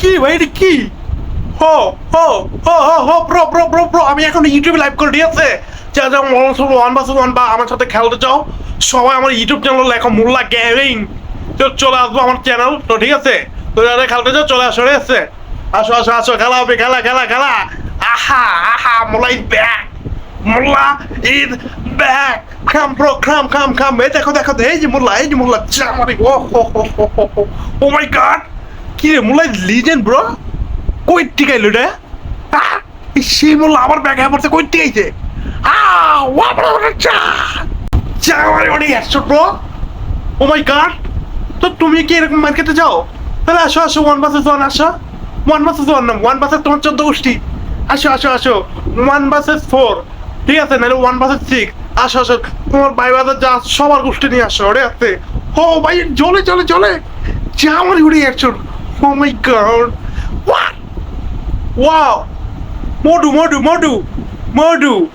কি ভাই এটা কি? হো হো হো হো হো, ব্রো ব্রো ব্রো ব্রো, আমি এখন ইউটিউবে লাইভ করে দিয়েছে যা যা ওয়ান বাস ওয়ান বা আমার সাথে খেলতে চাও সবাই আমার ইউটিউব চ্যানেল লেখো মোল্লা গেমিং তো চলে আসব আমার চ্যানেল তো ঠিক আছে? তো যারা খেলতে চাও চলে আসো আছে? আসো আসো আসো, খেলা হবে, খেলা খেলা খেলা। আহা আহা, Molla is back Molla is back খাম ব্রো খাম খাম খাম। এই দেখো দেখো, এই যে মোল্লা, এই যে মোল্লা চামারি ও, হো হো হো হো ও মাই গড কি রে মোল্লা লিজেন্ড ব্রো কই টিকাইলো রে সেই মোল্লা আমার ব্যাগ পড়ছে কই টিকাইছে। আহ ওয়া বড় চা। চামারি অনেক একশো ব্রো ও মাই গড তো তুমি কি এরকম মার্কেটে যাও? তাহলে আসো আসো ওয়ান বাসেস ওয়ান আসো? ওয়ান বাসেস ওয়ান না? ওয়ান বাসেস তোমার চোদ্দ গোষ্ঠী। আসো আসো আসো। ওয়ান বাসেস ফোর ঠিক আছে, নাহলে ওয়ান বাসেস সিক্স আসো আসো। তোমার ভাই বাজার যা সবার গোষ্ঠী নিয়ে আসো। ওরে আছে ও ভাই চলে চলে চলে যা আমার উড়ে একশো Oh my god. What? Wow. Modu, Modu, Modu, Modu.